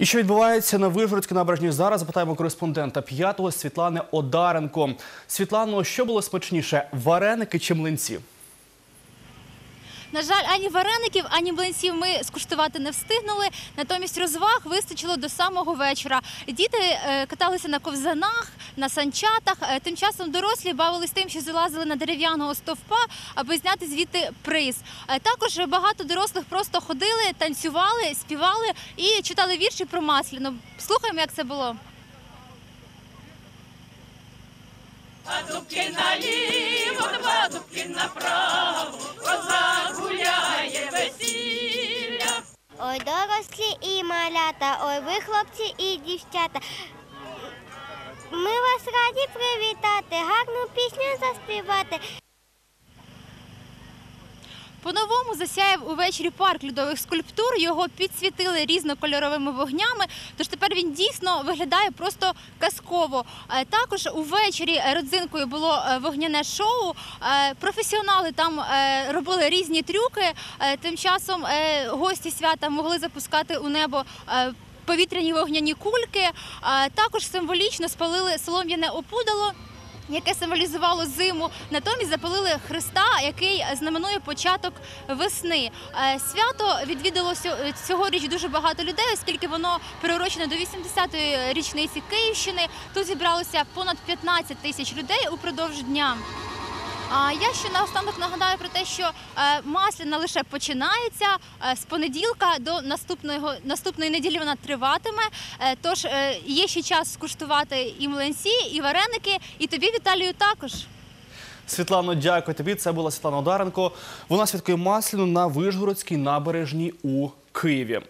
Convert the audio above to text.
І що відбувається на Вижгородській набережні зараз? Запитаємо кореспондента п'ятого Світлани Одаренко. Світлано, що було смачніше: вареники чи млинці? На жаль, ані вареників, ані млинців ми скуштувати не встигнули. Натомість розваг вистачило до самого вечора. Діти е, каталися на ковзанах, на санчатах. Е, Тим часом дорослі бавились тим, що залазили на дерев'яного стовпа, аби зняти звідти приз. Е, Також багато дорослих просто ходили, танцювали, співали і читали вірші про масляну. Слухаємо, як це було. А дубки наліво, два дубки направо, Ой, дорослі і малята, ой, ви хлопці і дівчата. Ми вас раді привітати, гарну пісню заспівати. По-новому засяяв увечері парк льодових скульптур. Його підсвітили різнокольоровими вогнями. Тож тепер він дійсно виглядає просто казково. Е, Також увечері родзинкою було е, вогняне шоу. Е, Професіонали там е, робили різні трюки. Е, Тим часом е, гості свята могли запускати у небо. е, Повітряні вогняні кульки Е, також символічно спалили солом'яне опудало яке символізувало зиму. Натомість запалили Христа, який знаменує початок весни. Е, Свято відвідало сьо- цьогоріч дуже багато людей, оскільки воно приурочено до 80-ї річниці Київщини. Тут зібралося понад 15 тисяч людей упродовж дня. А я ще наостанок нагадаю про те, що е, масляна лише починається е, з понеділка до наступного наступної неділі. Вона триватиме. Е, тож є ще час скуштувати і млинці, і вареники, і тобі, Віталію, також. Світлано, дякую тобі. Це була Світлана Одаренко. Вона святкує масляну на Вижгородській набережній у Києві.